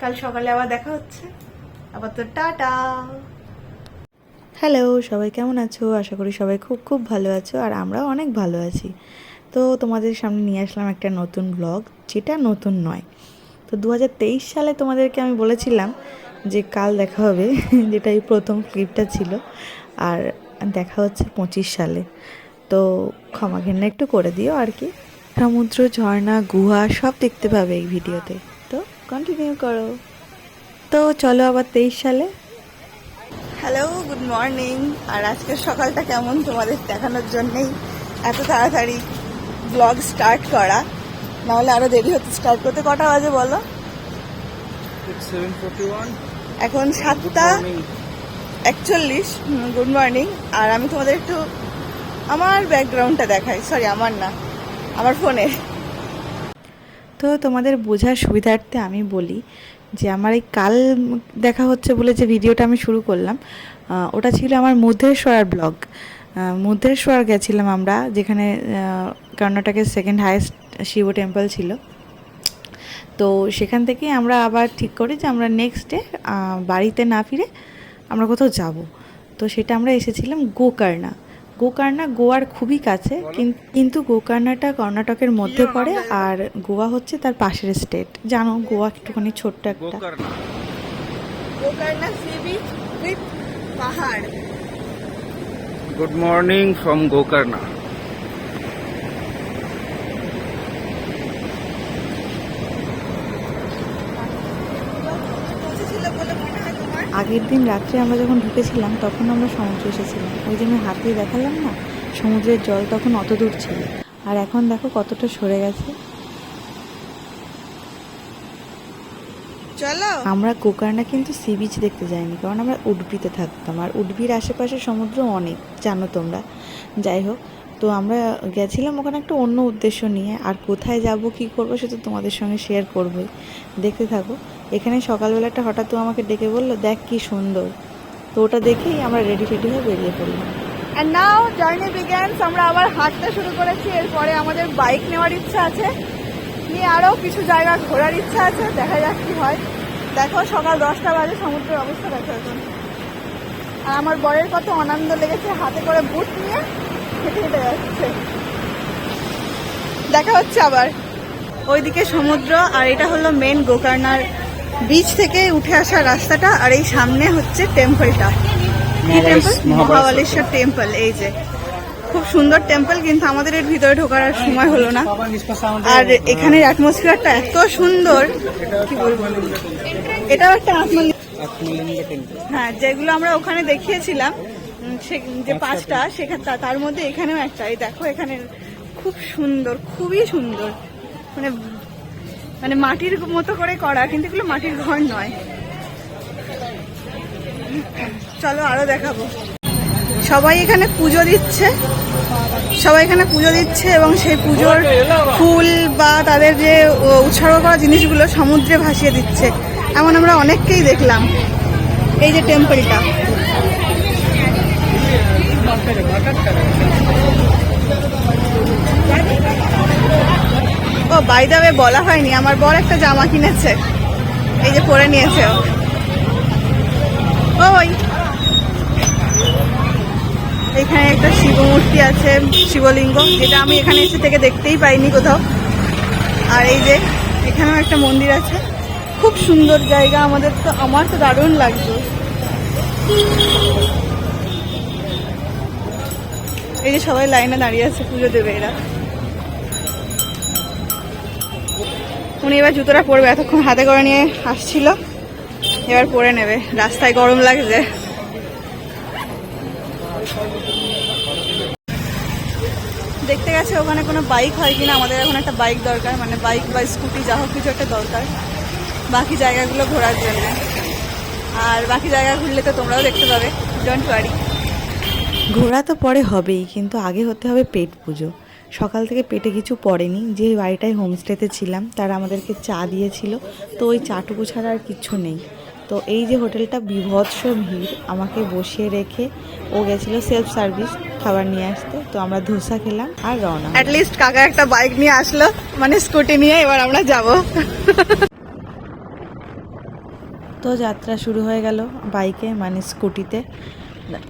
কাল সকালে আবার দেখা হচ্ছে। আবার তো টাটা। হ্যালো, সবাই কেমন আছো? আশা করি সবাই খুব খুব ভালো আছো, আর আমরাও অনেক ভালো আছি। তো তোমাদের সামনে নিয়ে আসলাম একটা নতুন ব্লগ যেটা নতুন নয়। তো দু হাজার তেইশ সালে তোমাদেরকে আমি বলেছিলাম যে কাল দেখা হবে যেটা এই প্রথম ক্লিপটা ছিল, আর দেখা হচ্ছে পঁচিশ সালে। তো ক্ষমা ঘেন্না একটু করে দিও আর কি। সমুদ্র, ঝর্ণা, গুহা সব দেখতে পাবে এই ভিডিওতে কন্টিনিউ করো। তো চলো আবার তেইশ সালে। হ্যালো গুড মর্নিং আর আজকের সকালটা কেমন তোমাদের দেখানোর জন্যেই এত তাড়াতাড়ি ব্লগ স্টার্ট করা। নাহলে আরও দেরি হতে স্টার্ট করতে। কটা বাজে বলো? এখন সাতটা একচল্লিশ। গুড মর্নিং আর আমি তোমাদের একটু আমার ব্যাকগ্রাউন্ডটা দেখাই। সরি আমার না। আমার ফোনে তো তোমাদের বোঝার সুবিধার্থে আমি বলি যে আমার এই কাল দেখা হচ্ছে বলে যে ভিডিওটা আমি শুরু করলাম ওটা ছিল আমার মুদ্রেশ্বরার ব্লগ। মুদ্রেশ্বর গেছিলাম আমরা, যেখানে কর্ণাটকের সেকেন্ড হায়েস্ট শিব টেম্পল ছিল। তো সেখান থেকে আমরা আবার ঠিক করি যে আমরা নেক্সট ডে বাড়িতে না ফিরে আমরা কোথাও যাব। তো সেটা আমরা এসেছিলাম গোকর্ণা। গোকর্ণা গোয়ার খুবই কাছে কিন- কিন্তু গোকর্ণাটা কর্ণাটকের মধ্যে পড়ে আর গোয়া হচ্ছে তার পাশের স্টেট জানো গোয়া একটুখানি ছোট্ট একটা। পাহাড়। Good morning from Gokarna. আগের দিন রাত্রে আমরা যখন ঢুকেছিলাম তখন আমরা সমুদ্রে এসেছিলাম। ওই যে আমি হাতে দেখালাম না সমুদ্রের জল তখন অত দূর ছিল। আর এখন দেখো কতটা সরে গেছে। চলো। আমরা গোকর্ণা কিন্তু সি বিচ দেখতে যাইনি কারণ আমরা উডবিতে থাকতাম। আর উডবির আশেপাশে সমুদ্র অনেক জানো তোমরা। যাই হোক তো আমরা গেছিলাম ওখানে একটা অন্য উদ্দেশ্য নিয়ে। আর কোথায় যাব কি করব সেটা তোমাদের সঙ্গে শেয়ার করবই। দেখতে থাকো। এখানে সকালবেলাটা হঠাৎ ও আমাকে ডেকে বলল, দেখ কি সুন্দর। তো ওটা দেখেই আমরা রেডি ফেডি হয়ে বেরিয়ে পড়লাম। অ্যান্ড নাও জার্নি বিজ্ঞানস আমরা আবার হাঁটতে শুরু করেছি। এরপরে আমাদের বাইক নেওয়ার ইচ্ছা আছে। নিয়ে আরও কিছু জায়গা ঘোরার ইচ্ছা আছে। দেখা যাক কি হয়। দেখো, সকাল দশটা বাজে, সমুদ্রের অবস্থা দেখো এখন। আর আমার বরের কত আনন্দ লেগেছে হাতে করে বুট নিয়ে হেঁটে হেঁটে যাচ্ছে। দেখা হচ্ছে আবার। ওইদিকে সমুদ্র, আর এটা হলো মেন গোকর্ণার বিচ থেকে উঠে আসা রাস্তাটা আর এই সামনে হচ্ছে টেম্পলটা টেম্পল মহাবালেশ্বর- টেম্পল এই যে। খুব সুন্দর টেম্পল কিন্তু আমাদের এর ভিতরে ঢোকার আর সময় হলো না। আর এখানের অ্যাটমসফিয়ারটা এত সুন্দর। কি বলব এটাও একটা আত্মলিঙ্গ হ্যাঁ যেগুলো আমরা ওখানে দেখিয়েছিলাম সে- যে পাঁচটা সেখানে তার মধ্যে এখানেও একটা। এই দেখো এখানে খুব সুন্দর খুবই সুন্দর। মানে মানে মাটির মতো করে করা, কিন্তু এগুলো মাটির ঘর নয়। চলো আরও দেখাবো। সবাই এখানে পুজো দিচ্ছে। সবাই এখানে পুজো দিচ্ছে এবং সেই পুজোর ফুল বা তাদের যে উৎসর্গ করা জিনিসগুলো সমুদ্রে ভাসিয়ে দিচ্ছে। এমন আমরা অনেককেই দেখলাম। এই যে টেম্পলটা। বাই দা ওয়ে বলা হয়নি। আমার বর একটা জামা কিনেছে। এই যে পরে নিয়েছে এখানে একটা শিব মূর্তি আছে, শিবলিঙ্গ, যেটা আমি এখানে এসে থেকে দেখতেই পাইনি কোথাও। আর এই যে, এখানেও একটা মন্দির আছে। খুব সুন্দর জায়গা, আমাদের তো, আমার তো দারুণ লাগছে এই যে সবাই লাইনে দাঁড়িয়ে আছে পুজো দেবে এরা। উনি এবার জুতোটা পরবে, এতক্ষণ হাতে করে নিয়ে আসছিল। এবার পরে নেবে। রাস্তায় গরম লাগছে। দেখতে গেছে, ওখানে কোনো বাইক হয় কিনা? আমাদের এখন একটা বাইক দরকার মানে বাইক বা স্কুটি যা হোক কিছু একটা দরকার। বাকি জায়গাগুলো ঘোরার জন্য। আর বাকি জায়গা ঘুরলে তো তোমরাও দেখতে পাবে। ডোন্ট ওয়ারি ঘোরা তো পরে হবেই, কিন্তু আগে হতে হবে পেট পুজো। সকাল থেকে পেটে কিছু পড়েনি। যে বাড়িটায় হোমস্টেতে ছিলাম তারা আমাদেরকে চা দিয়েছিল। তো ওই চাটুকু ছাড়া আর কিছু নেই। তো এই যে হোটেলটা বিভৎস ভিড় আমাকে বসিয়ে রেখে ও গেছিল সেলফ সার্ভিস খাবার নিয়ে আসতে। তো আমরা ধোসা খেলাম আর রওনা অ্যাটলিস্ট কাকা একটা বাইক নিয়ে আসলো মানে স্কুটি নিয়ে এবার আমরা যাব। তো যাত্রা শুরু হয়ে গেল বাইকে মানে স্কুটিতে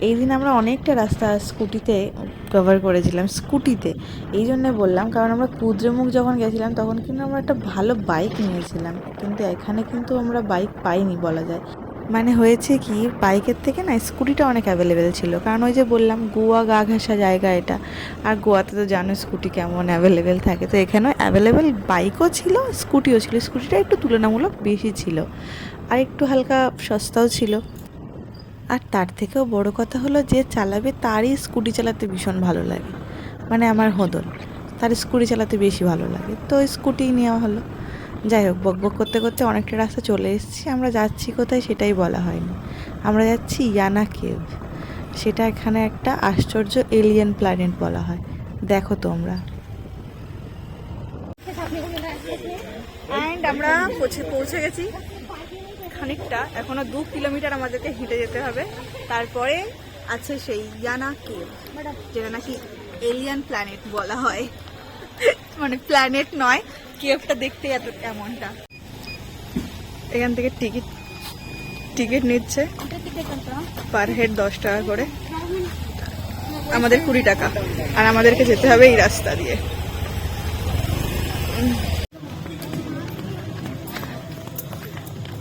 এই দিন আমরা অনেকটা রাস্তা স্কুটিতে কভার করেছিলাম, স্কুটিতে। এই জন্যে বললাম, কারণ আমরা কুদ্রেমুখ যখন গেছিলাম, তখন কিন্তু আমরা একটা ভালো বাইক নিয়েছিলাম। কিন্তু এখানে কিন্তু আমরা বাইক পাইনি বলা যায়। মানে হয়েছে কি বাইকের থেকে না, স্কুটিটা অনেক অ্যাভেলেবেল ছিল। কারণ ওই যে বললাম, গোয়া গা ঘাসা জায়গা এটা। আর গোয়াতে তো জানো স্কুটি কেমন অ্যাভেলেবেল থাকে। তো এখানেও অ্যাভেলেবেল বাইকও ছিল, স্কুটিও ছিল। স্কুটিটা একটু তুলনামূলক বেশি ছিল। আর একটু হালকা সস্তাও ছিল। আর তার থেকেও বড় কথা হলো যে চালাবে তারই স্কুটি চালাতে ভীষণ ভালো লাগে। মানে আমার হদল। তার স্কুটি চালাতে বেশি ভালো লাগে। তো স্কুটি নেওয়া হলো। যাই হোক, বক বক করতে করতে অনেকটা রাস্তা চলে এসেছি। আমরা যাচ্ছি কোথায় সেটাই বলা হয়নি। আমরা যাচ্ছি ইয়ানা কেভ। সেটা এখানে একটা আশ্চর্য এলিয়েন প্ল্যানেট বলা হয়। দেখো তোমরা। আমরা পৌঁছে গেছি। খানিকটা এখনও দু কিলোমিটার আমাদেরকে হেঁটে যেতে হবে। তারপরে আছে সেই ইয়ানা কেভ, যেটা নাকি এলিয়ান প্ল্যানেট বলা হয়। মানে প্ল্যানেট নয়, কেভটা দেখতে এত, এমনটা। এখান থেকে টিকিট টিকিট নিচ্ছে পার হেড দশ টাকা করে। আমাদের কুড়ি টাকা, আর আমাদেরকে যেতে হবে এই রাস্তা দিয়ে।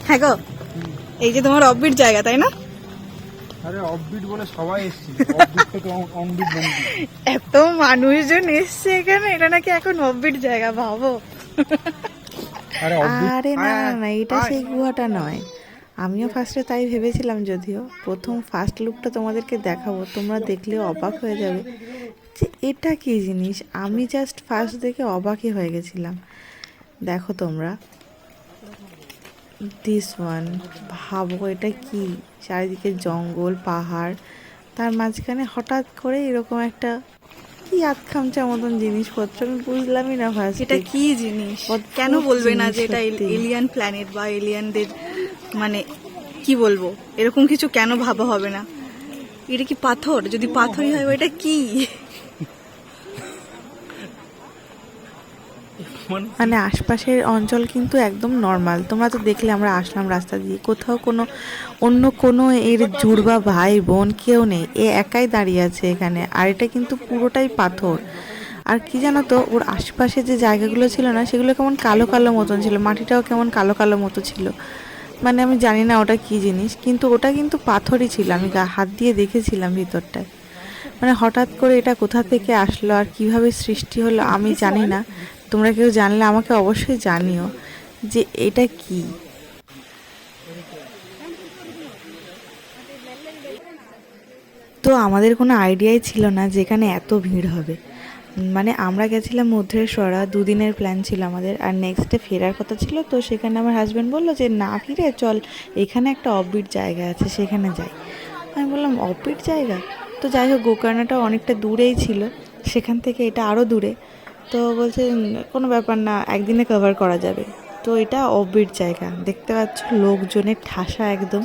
হ্যাঁ গো এই যে তোমার অফবিট জায়গা তাই না? আরে অফবিট বলে সবাই এসছে। অফবিট থেকে অনবিট বন্ধু। এত মানুষজন এসছে এখানে এটা নাকি এখন অফবিট জায়গা ভাবো। আরে অফবিট আরে না না, না এটা সেই গুহাটা নয়। আমিও ফার্স্টে তাই ভেবেছিলাম যদিও প্রথম ফার্স্ট লুকটা তোমাদেরকে দেখাবো তোমরা দেখলে অবাক হয়ে যাবে যে এটা কি জিনিস? আমি জাস্ট ফার্স্ট দেখে অবাকই হয়ে গেছিলাম। দেখো তোমরা দিস ওয়ান ভাবো এটা কি? চারিদিকে জঙ্গল পাহাড়। তার মাঝখানে হঠাৎ করে এরকম একটা কি আধ খামচা মতন জিনিসপত্র আমি বুঝলামই না ফার্স্ট এটা কি জিনিস? কেন বলবে না যে এটা। এলিয়ান প্ল্যানেট বা এলিয়ানদের মানে কি বলব? এরকম কিছু কেন ভাবা হবে না? এটা কি পাথর? যদি পাথরই হয় এটা কি? মানে? আশপাশের অঞ্চল কিন্তু একদম নর্মাল তোমরা তো দেখলে আমরা আসলাম রাস্তা দিয়ে, কোথাও কোনো, অন্য কোনো এর জুড়বা ভাই বোন কেউ নেই, এ একাই দাঁড়িয়ে আছে এখানে। আর এটা কিন্তু পুরোটাই পাথর। আর কি জানো তো, ওর আশপাশে যে জায়গাগুলো ছিল না, সেগুলো কেমন কালো কালো মতন ছিল, মাটিটাও কেমন কালো কালো মতো ছিল। মানে আমি জানি না ওটা কি জিনিস, কিন্তু ওটা কিন্তু পাথরই ছিল। আমি হাত দিয়ে দেখেছিলাম ভিতরটায়। মানে হঠাৎ করে এটা কোথা থেকে আসলো আর কীভাবে সৃষ্টি হলো আমি জানি না। তোমরা কেউ জানলে আমাকে অবশ্যই জানিও যে এটা কি। তো আমাদের কোনো আইডিয়াই ছিল না যে এখানে এত ভিড় হবে। মানে আমরা গেছিলাম মধ্যেশ্বরা, দুদিনের প্ল্যান ছিল আমাদের, আর নেক্সট ডে ফেরার কথা ছিল, তো সেখানে আমার হাজব্যান্ড বলল যে, না ফিরে, চল, এখানে একটা অফবিট জায়গা আছে, সেখানে যাই। আমি বললাম অফবিট জায়গা? তো যাই হোক, গোকর্ণাটা অনেকটা দূরেই ছিল, সেখান থেকে এটা আরও দূরে। তো বলছে কোনো ব্যাপার না, একদিনে কভার করা যাবে। তো এটা অফবিট জায়গা। দেখতে পাচ্ছ লোকজনের ঠাসা একদম।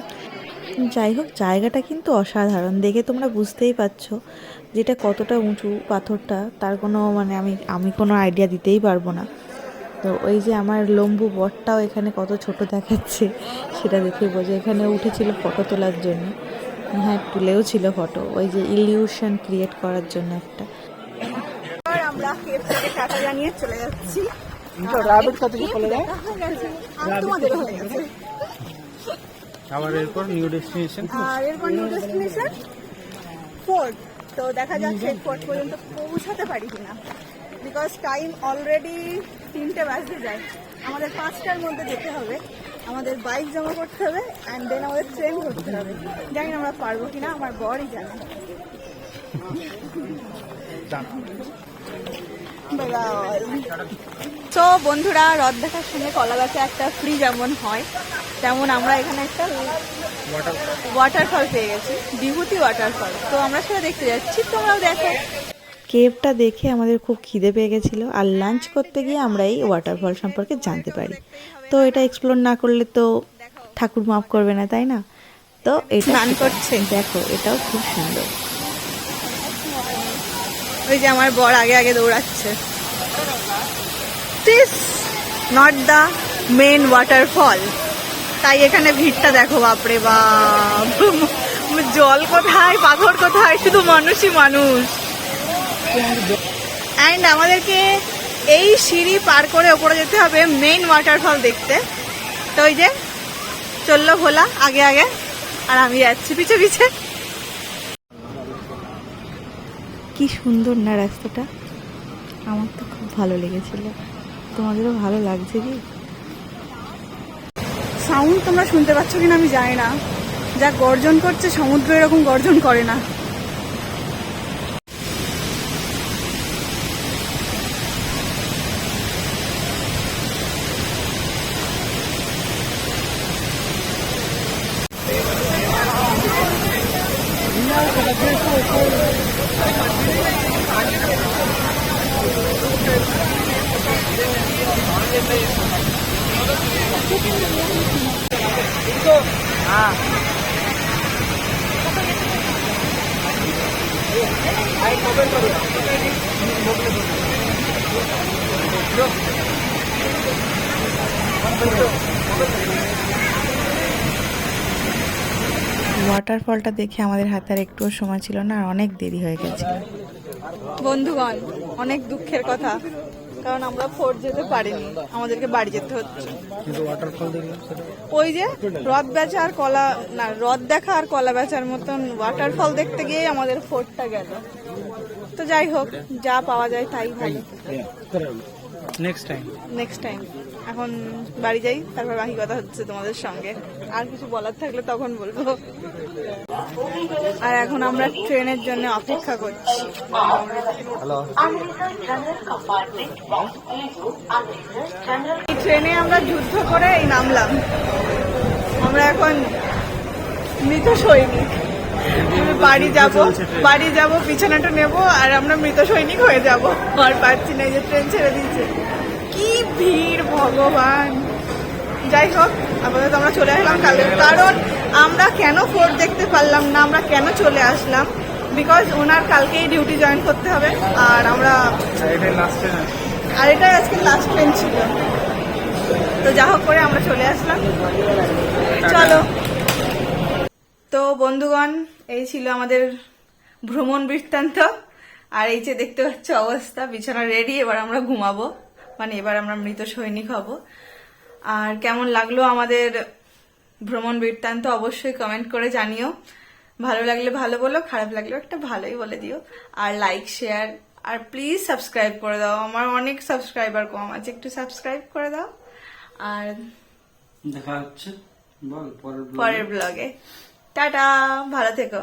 যাই হোক, জায়গাটা কিন্তু অসাধারণ। দেখে তোমরা বুঝতেই পারছ যেটা কতটা উঁচু পাথরটা, তার কোনো মানে আমি আমি কোনো আইডিয়া দিতেই পারব না। তো ওই যে আমার লম্বু বটটাও এখানে কত ছোট দেখাচ্ছে, সেটা দেখে বোঝে। এখানে উঠেছিল ফটো তোলার জন্য। হ্যাঁ তুলেও ছিল ফটো ওই যে ইলিউশন ক্রিয়েট করার জন্য একটা আর আমরা কেভ থেকে টাটা জানিয়ে চলে যাচ্ছি। রাবিট কত কি চলে যায় তোমাদের হয়ে গেছে। আবার এরপর নিউ ডেস্টিনেশন আর এরপর নিউ ডেস্টিনেশন ফোর্ট তো দেখা যাচ্ছে ফোর্ট পর্যন্ত পৌঁছাতে পারি কিনা। বিকজ টাইম অলরেডি তিনটে বাজতে যায়। আমাদের পাঁচটার মধ্যে যেতে হবে। আমাদের বাইক জমা করতে হবে অ্যান্ড দেন আমাদের ট্রেন করতে হবে। জানি আমরা পারব কিনা আমার বরই জানে। তো বন্ধুরা রথ দেখার সঙ্গে কলা গাছে একটা ফ্রি যেমন হয় তেমন আমরা এখানে একটা ওয়াটার ওয়াটারফল পেয়ে গেছি বিভূতি ওয়াটারফল তো আমরা সেটা দেখতে যাচ্ছি তোমরাও দেখো। কেভটা দেখে আমাদের খুব খিদে পেয়ে গেছিল আর লাঞ্চ করতে গিয়ে আমরা এই ওয়াটারফল সম্পর্কে জানতে পারি। তো এটা এক্সপ্লোর না করলে তো ঠাকুর মাফ করবে না তাই না? তো এটা স্নান করছে। দেখো এটাও খুব সুন্দর। ওই যে আমার বর আগে আগে দৌড়াচ্ছে। নট দ্য মেন ওয়াটারফল তাই এখানে ভিড়টা দেখো, বাপরে বাপ। জল কোথায়, পাথর কোথায়? শুধু মানুষই মানুষ। অ্যান্ড আমাদেরকে এই সিঁড়ি পার করে ওপরে যেতে হবে মেইন ওয়াটারফল দেখতে। তো ওই যে, চলল ভোলা, আগে আগে। আর আমি যাচ্ছি পিছে পিছে। কি সুন্দর না রাস্তাটা। আমার তো খুব ভালো লেগেছিল। তোমাদেরও ভালো লাগছে কি? সাউন্ড তোমরা শুনতে পাচ্ছ কিনা আমি জানি না। যা গর্জন করছে, সমুদ্র এরকম গর্জন করে না। ওয়াটারফলটা দেখে আমাদের হাতে আর একটুও সময় ছিল না আর অনেক দেরি হয়ে গেছে বন্ধুগণ অনেক দুঃখের কথা কারণ আমরা ফোর্ট যেতে পারিনি আমাদেরকে বাড়ি যেতে হচ্ছে। ওই যে হ্রদ বেচা আর কলা না হ্রদ দেখা আর কলা বেচার মতন ওয়াটারফল দেখতে গিয়ে আমাদের ফোর্টটা গেল। তো যাই হোক যা পাওয়া যায় তাই ভালো। নেক্সট টাইম নেক্সট টাইম এখন বাড়ি যাই তারপর বাকি কথা হচ্ছে তোমাদের সঙ্গে। আর কিছু বলার থাকলে তখন বলব। আর এখন আমরা ট্রেনের জন্য অপেক্ষা করছি। এই ট্রেনে আমরা যুদ্ধ করে এই নামলাম। আমরা এখন মৃত সৈনিক। বাড়ি যাব বাড়ি যাব, বিছানাটা নেব আর আমরা মৃত সৈনিক হয়ে যাব। আর পাচ্ছি না যে ট্রেন ছেড়ে দিয়েছে। কি ভিড়, ভগবান। যাই হোক, আপাতত আমরা চলে আসলাম কালকে। কারণ আমরা কেন ফোর্ট দেখতে পারলাম না, আমরা কেন চলে আসলাম? বিকজ ওনার কালকেই ডিউটি জয়েন করতে হবে, আর আমরা এটাই আর এটা আজকে লাস্ট ট্রেন ছিল। তো যা হোক করে আমরা চলে আসলাম। চলো। তো বন্ধুগণ এই ছিল আমাদের ভ্রমণ বৃত্তান্ত। আর এই যে দেখতে পাচ্ছ অবস্থা বিছানা রেডি এবার আমরা ঘুমাবো। মানে এবার আমরা মৃত সৈনিক হব। আর কেমন লাগল আমাদের ভ্রমণ বৃত্তান্ত অবশ্যই কমেন্ট করে জানিও। ভালো লাগলে ভালো বলো খারাপ লাগলেও একটা ভালোই বলে দিও। আর লাইক শেয়ার আর প্লিজ সাবস্ক্রাইব করে দাও। আমার অনেক সাবস্ক্রাইবার কম আছে একটু সাবস্ক্রাইব করে দাও। আর দেখা হচ্ছে পরের পরের ব্লগে টাটা ভালো থেকো।